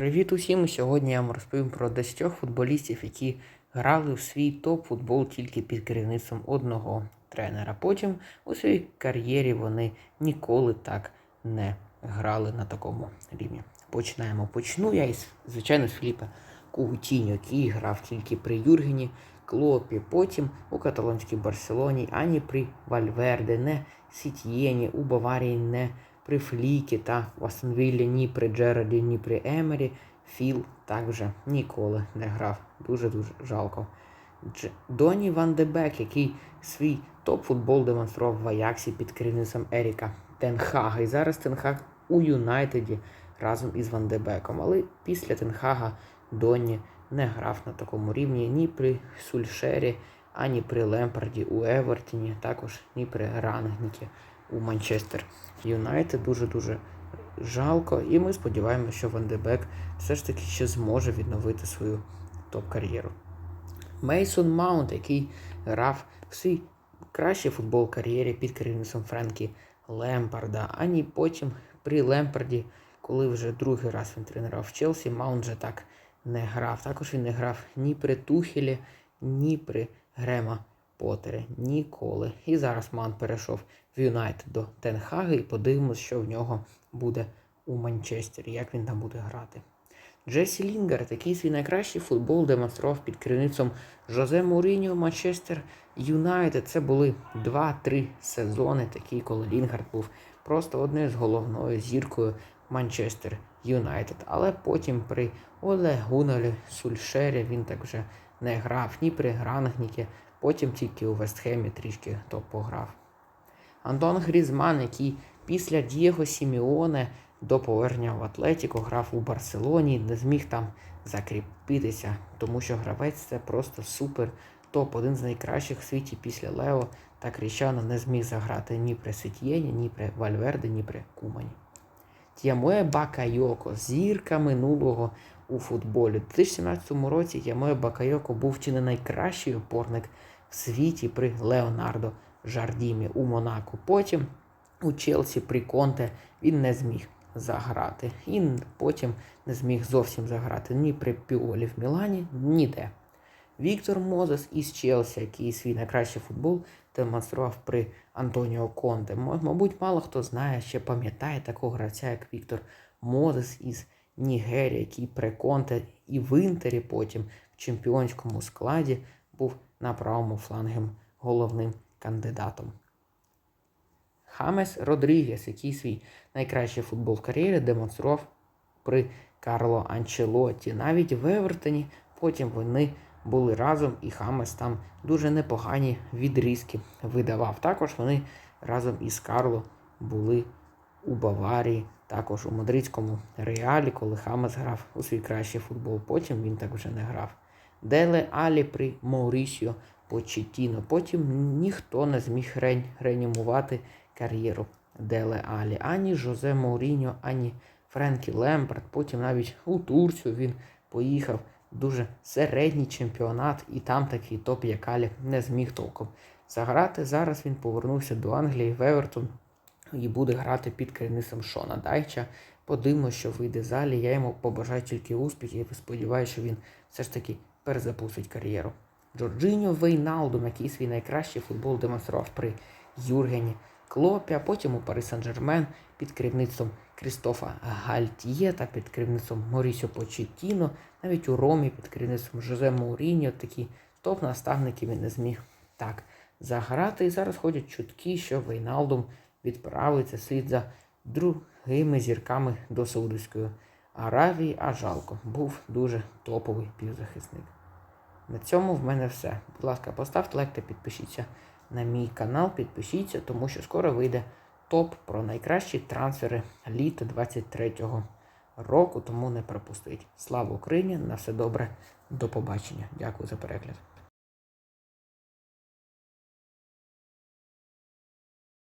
Привіт усім! Сьогодні я вам розповім про 10 футболістів, які грали в свій топ-футбол тільки під керівництвом одного тренера. Потім у своїй кар'єрі вони ніколи так не грали на такому рівні. Починаємо. Почну я із, звичайно, з Філіпа Кугутіньо, який грав тільки при Юргені Клопі, потім у каталонській Барселоні, ані при Вальверде, не Сітєні, у Баварії не при Флікі та в ні при Джерарді, ні при Емері. Філ також ніколи не грав. Дуже-дуже жалко. Дж... Доні Ван де Бек, який свій топ-футбол демонстрував в Аяксі під керівництвом Еріка Тенхага. І зараз Тенхаг у Юнайтеді разом із Ван де Беком. Але після Тенхага Доні не грав на такому рівні ні при Сульшері, ані при Лемпарді у Евертіні, також ні при Рангнікі у Манчестер Юнайтед. Дуже-дуже жалко. І ми сподіваємося, що Ван де Бек все ж таки ще зможе відновити свою топ-кар'єру. Мейсон Маунт, який грав в свій кращий футбол кар'єрі під керівництвом Френкі Лемпарда, ані потім при Лемпарді, коли вже другий раз він тренував в Челсі, Маунт вже так не грав. Також він не грав ні при Тухелі, ні при Грема Поттері. Ніколи. І зараз Маунт перейшов в Юнайтед до Тенхага і подивимось, що в нього буде у Манчестері, як він там буде грати. Джесі Лінгер, такий свій найкращий футбол демонстрував під керівництвом Жозе Муріньо Манчестер Юнайтед. Це були 2-3 сезони, такі, коли Лінгард був просто одною з головною зіркою Манчестер Юнайтед. Але потім при Оле Гунолі Сульшері він так вже не грав ні при Грангнікі, потім тільки у Вестхемі трішки то пограв. Антон Грізман, який після Дієго Сіміоне до повернення в Атлетіку грав у Барселоні, не зміг там закріпитися, тому що гравець це просто супер топ, один з найкращих в світі після Лео та Кріщано не зміг заграти ні при Сетьєні, ні при Вальверде, ні при Кумані. Тямуе Бакайоко, зірка минулого у футболі. У 2017 році Тямуе Бакайоко був чи не найкращий опорник в світі при Леонардо Жардімі у Монако. Потім у Челсі при Конте він не зміг заграти. І потім не зміг зовсім заграти ні при Піолі в Мілані, ніде. Віктор Мозес із Челсі, який свій найкращий футбол демонстрував при Антоніо Конте. Мабуть, мало хто знає, ще пам'ятає такого гравця, як Віктор Мозес із Нігерії, який при Конте і в Інтері потім в чемпіонському складі був на правому флангом головним кандидатом. Хамес Родрігес, який свій найкращий футбол в кар'єрі демонстрував при Карло Анчелоті. Навіть в Евертоні потім вони були разом, і Хамес там дуже непогані відрізки видавав. Також вони разом із Карло були у Баварії, також у Мадридському реалі, коли Хамес грав у свій кращий футбол. Потім він так вже не грав. Деле Алі при Маурісіо Почетіно. Потім ніхто не зміг реанімувати кар'єру Деле Алі. Ані Жозе Мауріньо, ані Френкі Лемпард. Потім навіть у Турцію він поїхав. Дуже середній чемпіонат, і там такий топ як Алі не зміг толком заграти. Зараз він повернувся до Англії в Евертон і буде грати під керівництвом Шона Дайча. Подивимося, що вийде з Алі. Я йому побажаю тільки успіхів і сподіваюся, що він все ж таки перезапустить кар'єру. Джорджиньо Вейналдум, який свій найкращий футбол демонстрував при Юргені Клопі, а потім у Пари Сан-Жермен під керівництвом Крістофа Гальтіє та під керівництвом Морісіо Почеттіно, навіть у Ромі під керівництвом Жозе Мауріньо, такі топ-наставники він не зміг так заграти. І зараз ходять чутки, що Вейналдум відправиться слід за другими зірками до Саудовської Аравії, а жалко, був дуже топовий півзахисник. На цьому в мене все. Будь ласка, поставте лайк та підпишіться на мій канал, підпишіться, тому що скоро вийде топ про найкращі трансфери літа 23-го року, тому не пропустіть. Слава Україні! На все добре, до побачення. Дякую за перегляд.